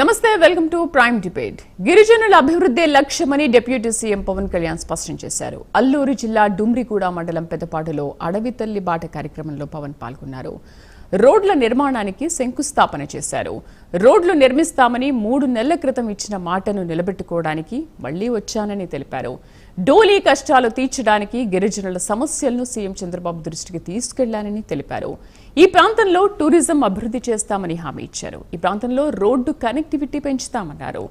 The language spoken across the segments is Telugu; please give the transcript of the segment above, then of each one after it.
నమస్తే వెల్కమ్ టు ప్రైమ్ డిబేట్. గిరిజనుల అభివృద్ధి లక్ష్యమని డిప్యూటీ సీఎం పవన్ కళ్యాణ్ స్పష్టం చేశారు. అల్లూరు జిల్లా డుమ్రిగూడ మండలం పెద్దపాటులో అడవి తల్లి బాట కార్యక్రమంలో పవన్ పాల్గొన్నారు. రోడ్ల నిర్మాణానికి శంకుస్థాపన చేశారు. రోడ్లు నిర్మిస్తామని మూడు నెలల క్రితం ఇచ్చిన మాటను నిలబెట్టుకోవడానికి మళ్ళీ వచ్చానని తెలిపారు. డోలీ కష్టాలు తీర్చడానికి గిరిజనుల సమస్యలను సీఎం చంద్రబాబు దృష్టికి తీసుకెళ్ళానని తెలిపారు. ఈ ప్రాంతంలో టూరిజం అభివృద్ధి చేస్తామని హామీ ఇచ్చారు. ఈ ప్రాంతంలో రోడ్డు కనెక్టివిటీ పెంచుతామన్నారు.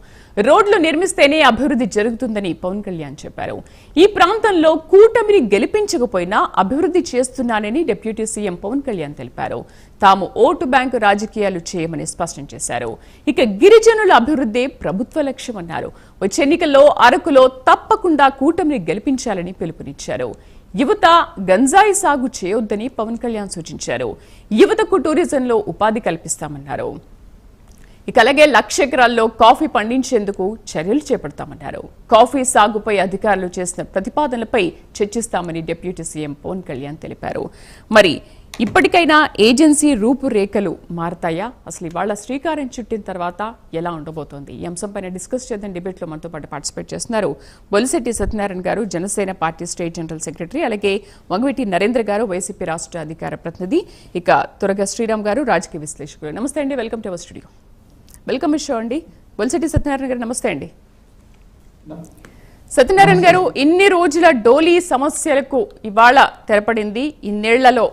రోడ్లు నిర్మిస్తేనే అభివృద్ధి జరుగుతుందని పవన్ కళ్యాణ్ చెప్పారు. ఈ ప్రాంతంలో కూటమిని గెలిపించకపోయినా అభివృద్ధి చేస్తున్నానని డిప్యూటీ సీఎం పవన్ కళ్యాణ్ తెలిపారు. తాము ఓటు బ్యాంకు రాజకీయాలు చేయమని స్పష్టం చేశారు. ఇక గిరిజనుల అభివృద్ధి ప్రభుత్వ లక్ష్యమన్నారు. వచ్చే ఎన్నికల్లో అరకులో తప్పకుండా కూటమిని గెలిపించాలని పిలుపునిచ్చారు. యువత గంజాయి సాగు చేయొద్దని పవన్ కళ్యాణ్ సూచించారు. యువతకు టూరిజంలో ఉపాధి కల్పిస్తామన్నారు. ఇక అలాగే లక్ష ఎకరాల్లో కాఫీ పండించేందుకు చర్యలు చేపడతామన్నారు. కాఫీ సాగుపై అధికారులు చేసిన ప్రతిపాదనలపై చర్చిస్తామని డిప్యూటీ సీఎం పవన్ కళ్యాణ్ తెలిపారు. మరి ఇప్పటికైనా ఏజెన్సీ రూపురేఖలు మారతాయా? అసలు ఇవాళ శ్రీకారం చుట్టిన తర్వాత ఎలా ఉండబోతోంది? ఈ అంశంపైన డిస్కస్ చేద్దాం. డిబేట్లో మనతో పాటు పార్టిసిపేట్ చేస్తున్నారు బొలిశెట్టి సత్యనారాయణ గారు Janasena party state general secretary అలాగే వంగవీటి నరేంద్ర గారు వైసీపీ రాష్ట్ర అధికార ప్రతినిధి ఇక తురగ శ్రీరామ్ గారు రాజకీయ విశ్లేషకులు. నమస్తే అండి. Welcome to our studio. Welcome show అండి. బొలిశెట్టి సత్యనారాయణ గారు నమస్తే అండి. సత్యనారాయణ గారు ఇన్ని రోజుల డోలీ సమస్యలకు ఇవాళ తెరపడింది. ఇన్నేళ్ళలో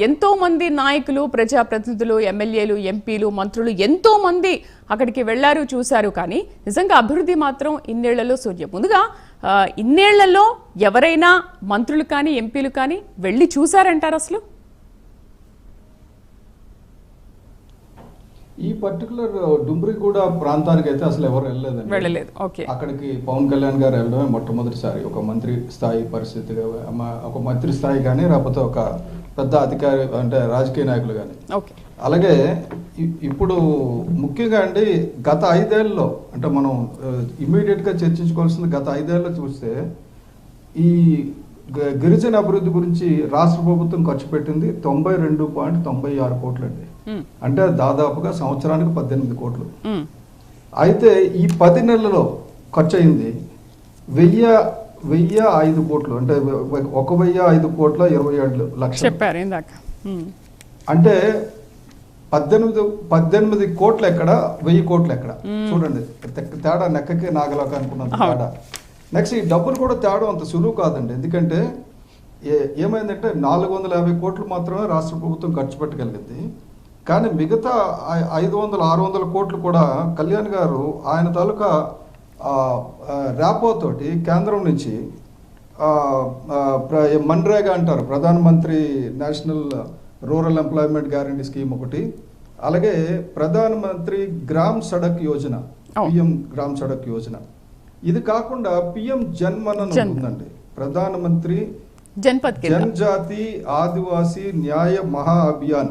ఎంతో మంది నాయకులు ప్రజాప్రతినిధులు ఎమ్మెల్యేలు ఎంపీలు మంత్రులు ఎంతో మంది అక్కడికి వెళ్ళారు చూశారు. కానీ నిజంగా అభివృద్ధి మాత్రం ఇన్నేళ్ళలో శూన్యం ముందుగా ఇన్నేళ్ళలో ఎవరైనా మంత్రులు కానీ ఎంపీలు కానీ వెళ్ళి చూశారంటారు అసలు? ఈ పర్టికులర్ డుమ్రిగూడ ప్రాంతానికి అయితే అసలు ఎవరు వెళ్ళలేదండి. వెళ్ళలేదు. ఓకే. అక్కడికి పవన్ కళ్యాణ్ గారు వెళ్ళడమే మొట్టమొదటిసారి. ఒక మంత్రి స్థాయి పరిస్థితిగా అమ్మ- ఒక మంత్రి స్థాయి కానీ లేకపోతే ఒక పెద్ద అధికారి అంటే రాజకీయ నాయకులు కానీ అలాగే ఇప్పుడు ముఖ్యంగా అండి గత ఐదేళ్ళలో అంటే మనం ఇమీడియట్గా చర్చించుకోవాల్సింది గత ఐదేళ్ళలో చూస్తే ఈ గ- గిరిజన అభివృద్ధి గురించి రాష్ట్ర ప్రభుత్వం ఖర్చు పెట్టింది తొంభై రెండు పాయింట్ తొంభై ఆరు కోట్లు అండి అంటే దాదాపుగా సంవత్సరానికి పద్దెనిమిది కోట్లు. అయితే ఈ పది నెలలలో ఖర్చు అయింది వెయ్యి వెయ్యి ఐదు కోట్లు అంటే ఒక వెయ్యి ఐదు కోట్ల ఇరవై ఏడు లక్షలు. చెప్పారు ఇందాక. అంటే పద్దెనిమిది పద్దెనిమిది కోట్లు ఎక్కడ వెయ్యి కోట్లు ఎక్కడ? చూడండి తేడా నెక్కకి నాగలోక అనుకున్నంత అవును. తేడా నెక్స్ట్ ఈ డబ్బులు కూడా తేడా అంత సులువు కాదండి. ఎందుకంటే ఏ- ఏమైందంటే నాలుగు వందల యాభై కోట్లు మాత్రమే రాష్ట్ర ప్రభుత్వం ఖర్చు పెట్టగలిగింది. కానీ మిగతా ఐదు వందల ఆరు వందల కోట్లు కూడా కళ్యాణ్ గారు ఆయన తాలూకా ఆ, ఆ, ర్యాపో తోటి కేంద్రం నుంచి మన్రేగా అంటారు ప్రధానమంత్రి national rural employment guarantee scheme ఒకటి అలాగే ప్రధానమంత్రి గ్రామ్ సడక్ యోజన. పిఎం గ్రామ్ సడక్ యోజన. ఇది కాకుండా పిఎం జన్మన్ అని. ఉందండి ప్రధానమంత్రి జనజాతి ఆదివాసీ న్యాయ మహా అభియాన్.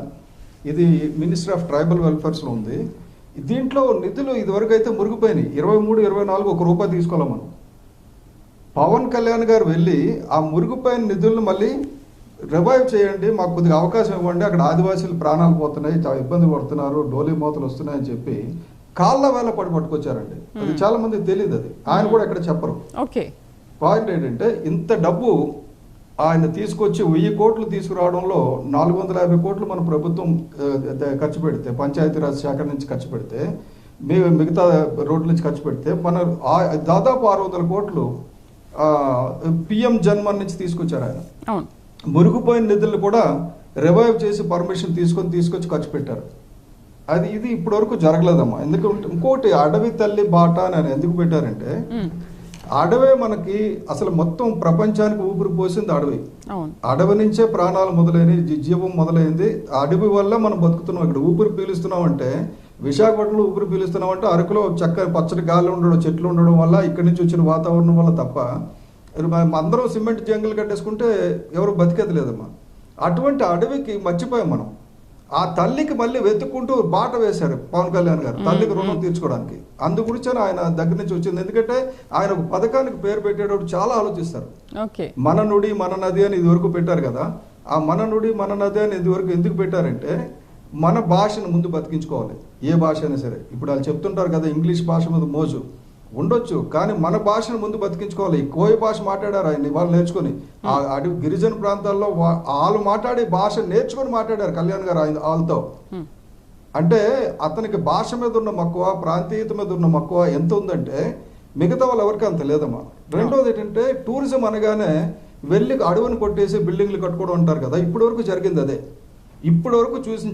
ఇది మినిస్టర్ ఆఫ్ ట్రైబల్ వెల్ఫేర్స్లో ఉంది. దీంట్లో నిధులు ఇదివరకు అయితే మురిగిపోయినాయి. ఇరవై మూడు ఇరవై నాలుగు ఒక రూపాయి తీసుకోవాలి మనం. పవన్ కళ్యాణ్ గారు వెళ్ళి ఆ మురిగిపోయిన నిధులను మళ్ళీ రివైవ్ చేయండి మాకు కొద్దిగా అవకాశం ఇవ్వండి అక్కడ ఆదివాసీలు ప్రాణాలు పోతున్నాయి చాలా ఇబ్బంది పడుతున్నారు డోలీ మూతలు వస్తున్నాయని చెప్పి కాళ్ళ వేళ పడి పట్టుకొచ్చారండి. అది చాలా మందికి తెలియదు అది. ఆయన కూడా ఇక్కడ చెప్పరు. పాయింట్ ఏంటంటే ఇంత డబ్బు ఆయన తీసుకొచ్చి వెయ్యి కోట్లు తీసుకురావడంలో నాలుగు వందల యాభై కోట్లు మన ప్రభుత్వం ఖర్చు పెడితే పంచాయతీరాజ్ శాఖ నుంచి ఖర్చు పెడితే మేము మిగతా రోడ్ల నుంచి ఖర్చు పెడితే మన దాదాపు ఆరు వందల కోట్లు పిఎం జన్మన్ నుంచి తీసుకొచ్చారు ఆయన. మురిగిపోయిన నిధులు కూడా రివైవ్ చేసి పర్మిషన్ తీసుకొని తీసుకొచ్చి ఖర్చు పెట్టారు. అది ఇది ఇప్పటివరకు జరగలేదమ్మా. ఎందుకంటే ఇంకోటి అడవి తల్లి బాట అని ఆయన ఎందుకు పెట్టారంటే అడవే మనకి అసలు మొత్తం ప్రపంచానికి ఊపిరి పోసింది అడవి. అడవి నుంచే ప్రాణాలు మొదలైనవి జీవం మొదలైంది. అడవి వల్ల మనం బతుకుతున్నాం. ఇక్కడ ఊపిరి పీలుస్తున్నాం అంటే విశాఖపట్నంలో ఊపిరి పీలుస్తున్నాం అంటే అరకులో చక్కని పచ్చడి గాలి ఉండడం చెట్లు ఉండడం వల్ల ఇక్కడి నుంచి వచ్చిన వాతావరణం వల్ల తప్ప అందరం సిమెంట్ జంగల్ కట్టేసుకుంటే ఎవరు బతికేది లేదమ్మా. అటువంటి అడవికి మర్చిపోయాం మనం. ఆ తల్లికి మళ్ళీ వెతుక్కుంటూ బాట వేశారు పవన్ కళ్యాణ్ గారు తల్లికి రుణం తీర్చుకోవడానికి. అందు గురించి ఆయన దగ్గర నుంచి వచ్చింది. ఎందుకంటే ఆయన ఒక పథకానికి పేరు పెట్టేటప్పుడు చాలా ఆలోచిస్తారు. మన నుడి మన నది అని ఇదివరకు పెట్టారు కదా ఆ మన నుడి మన నది అని ఇదివరకు ఎందుకు పెట్టారంటే మన భాషను ముందు బతికించుకోవాలి. ఏ భాష అయినా సరే. ఇప్పుడు వాళ్ళు చెప్తుంటారు కదా ఇంగ్లీష్ భాష మీద మోజు. ఉండొచ్చు కానీ మన భాషను ముందు బతికించుకోవాలి. ఈ కోయ భాష మాట్లాడారు ఆయన వాళ్ళు నేర్చుకొని. ఆ అడవి గిరిజన ప్రాంతాల్లో వాళ్ళు మాట్లాడే భాష నేర్చుకొని మాట్లాడారు కళ్యాణ్ గారు ఆయన వాళ్ళతో. హ్మ్. అంటే అతనికి భాష మీద ఉన్న మక్కువ ప్రాంతీయత మీద ఉన్న మక్కువ ఎంత ఉందంటే మిగతా వాళ్ళు ఎవరికి అంత లేదమ్మా. రెండోది ఏంటంటే టూరిజం అనగానే వెళ్ళి అడవిని కొట్టేసి బిల్డింగ్లు కట్టుకోవడం అంటారు కదా ఇప్పటి వరకు జరిగింది అదే. ఇప్పటి వరకు చూసిన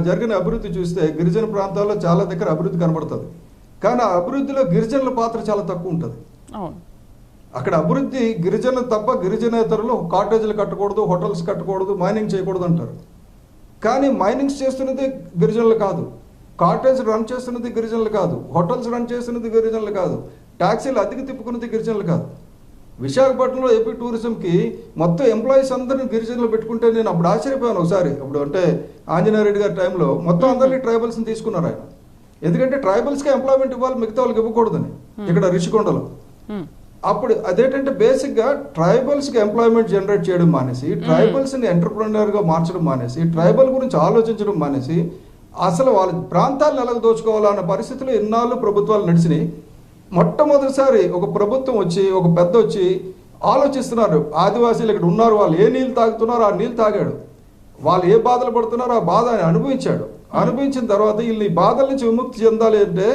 జరిగిన అభివృద్ధి చూస్తే గిరిజన ప్రాంతాల్లో చాలా దగ్గర అభివృద్ధి కనబడుతుంది. కానీ ఆ అభివృద్ధిలో గిరిజనుల పాత్ర చాలా తక్కువ ఉంటుంది. అక్కడ అభివృద్ధి గిరిజన తప్ప గిరిజనేతరులు కాటేజీలు కట్టకూడదు హోటల్స్ కట్టకూడదు మైనింగ్ చేయకూడదు అంటారు. కానీ మైనింగ్స్ చేస్తున్నది గిరిజనులు కాదు. కాటేజ్ రన్ చేస్తున్నది గిరిజనులు కాదు. హోటల్స్ రన్ చేస్తున్నది గిరిజనులు కాదు. ట్యాక్సీలు అద్దెకి తిప్పుకున్నది గిరిజనులు కాదు. విశాఖపట్నంలో ఏపీ టూరిజంకి మొత్తం ఎంప్లాయీస్ అందరిని గిరిజనులు పెట్టుకుంటే నేను అప్పుడు ఆశ్చర్యపోయాను ఒకసారి. అప్పుడు అంటే ఆంజనేయ రెడ్డి గారి టైంలో మొత్తం అందరినీ ట్రైబల్స్ని తీసుకున్నారు ఆయన. ఎందుకంటే ట్రైబల్స్కి ఎంప్లాయ్మెంట్ ఇవ్వాలి మిగతా వాళ్ళకి ఇవ్వకూడదని. ఇక్కడ రిషికొండలో. అప్పుడు అదేంటంటే బేసిక్గా ట్రైబల్స్కి ఎంప్లాయ్మెంట్ జనరేట్ చేయడం మానేసి ట్రైబల్స్ని ఎంటర్ప్రినర్గా మార్చడం మానేసి ట్రైబల్ గురించి ఆలోచించడం మానేసి అసలు వాళ్ళ ప్రాంతాలను ఎలా దోచుకోవాలన్న పరిస్థితిలో ఎన్నాళ్ళు ప్రభుత్వాలు నడిచినాయి. మొట్టమొదటిసారి ఒక ప్రభుత్వం వచ్చి ఒక పెద్ద వచ్చి ఆలోచిస్తున్నారు. ఆదివాసీలు ఇక్కడ ఉన్నారు వాళ్ళు ఏ నీళ్ళు తాగుతున్నారో ఆ నీళ్ళు తాగాడు. వాళ్ళు ఏ బాధలు పడుతున్నారో ఆ బాధ అనుభవించాడు. అనుభవించిన తర్వాత వీళ్ళు ఈ బాధల నుంచి విముక్తి చెందాలి అంటే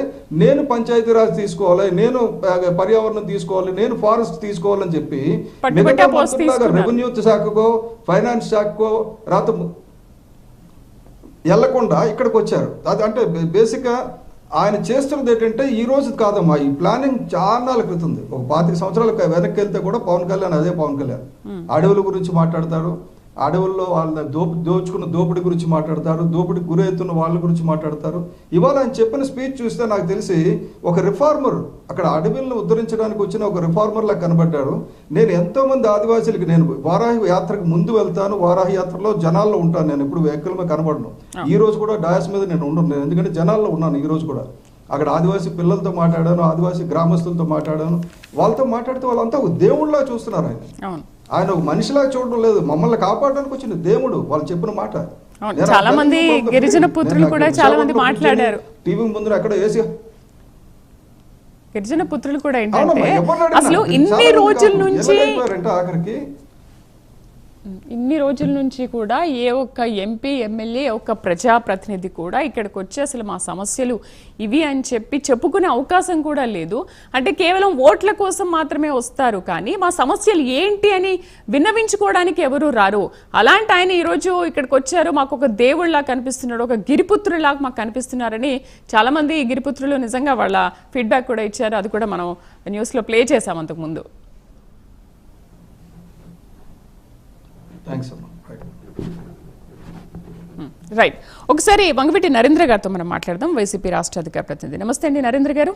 నేను పంచాయతీరాజ్ తీసుకోవాలి నేను పర్యావరణం తీసుకోవాలి నేను ఫారెస్ట్ తీసుకోవాలని చెప్పి. రెవెన్యూ శాఖకో ఫైనాన్స్ శాఖకో రాత వెళ్ళకుండా ఇక్కడికి వచ్చారు. అది అంటే బేసిక్గా ఆయన చేస్తున్నది ఏంటంటే ఈ రోజు కాదమ్మా ఈ ప్లానింగ్ చాలా క్రితం ఒక పాతిక సంవత్సరాల వెనక్కి వెళ్తే కూడా పవన్ కళ్యాణ్ అదే పవన్ కళ్యాణ్. అడవుల గురించి మాట్లాడతారు అడవుల్లో వాళ్ళ దోపు దోచుకున్న దోపిడీ గురించి మాట్లాడతారు దోపిడీకి గురవుతున్న వాళ్ళ గురించి మాట్లాడతారు. ఇవాళ ఆయన చెప్పిన స్పీచ్ చూస్తే నాకు తెలిసి ఒక రిఫార్మర్ అక్కడ అడవులను ఉద్ధరించడానికి వచ్చిన ఒక రిఫార్మర్ లా కనబడ్డాడు. నేను ఎంతో మంది ఆదివాసీలకి నేను వారాహి యాత్రకు ముందు వెళ్తాను వారాహి యాత్రలో జనాల్లో ఉంటాను నేను ఇప్పుడు వెహికల్ మీద కనబడను. ఈ రోజు కూడా డయాస్ మీద నేను ఉండను నేను ఎందుకంటే జనాల్లో ఉన్నాను ఈ రోజు కూడా. అక్కడ ఆదివాసీ పిల్లలతో మాట్లాడాను ఆదివాసీ గ్రామస్తులతో మాట్లాడాను. వాళ్ళతో మాట్లాడితే వాళ్ళంతా ఒక దేవుళ్ళలా చూస్తున్నారు ఆయన. ఆయన ఒక మనిషిలా చూడడం లేదు మమ్మల్ని కాపాడడానికి వచ్చిన దేవుడు వాళ్ళు చెప్పిన మాట చాలా మంది గిరిజన పుత్రులు కూడా చాలా మంది మాట్లాడారు. టీవీ ముందు అక్కడ వేసి గిరిజన పుత్రులు కూడా ఏంటంటే అసలు ఇన్ని రోజుల. నుంచి ఆఖరికి ఇన్ని రోజుల నుంచి కూడా ఏ ఒక్క ఎంపీ ఎమ్మెల్యే ఒక్క ప్రజాప్రతినిధి కూడా ఇక్కడికి వచ్చి అసలు మా సమస్యలు ఇవి అని చెప్పి చెప్పుకునే అవకాశం కూడా లేదు. అంటే కేవలం ఓట్ల కోసం మాత్రమే వస్తారు. కానీ మా సమస్యలు ఏంటి అని విన్నవించుకోవడానికి ఎవరు రారు. అలాంటి ఆయన ఈరోజు ఇక్కడికి వచ్చారు. మాకు ఒక దేవుళ్ళలా కనిపిస్తున్నాడు. ఒక గిరిపుత్రులాగా మాకు కనిపిస్తున్నారని చాలామంది ఈ గిరిపుత్రులు నిజంగా వాళ్ళ ఫీడ్బ్యాక్ కూడా ఇచ్చారు. అది కూడా మనం న్యూస్లో ప్లే చేసాం అంతకుముందు. థ్యాంక్స్ అమ్మా రైట్ ఒకసారి వంగవీటి నరేంద్ర గారితో మనం మాట్లాడదాం. వైసీపీ రాష్ట్ర అధికార ప్రతినిధి. నమస్తే అండి నరేంద్ర గారు.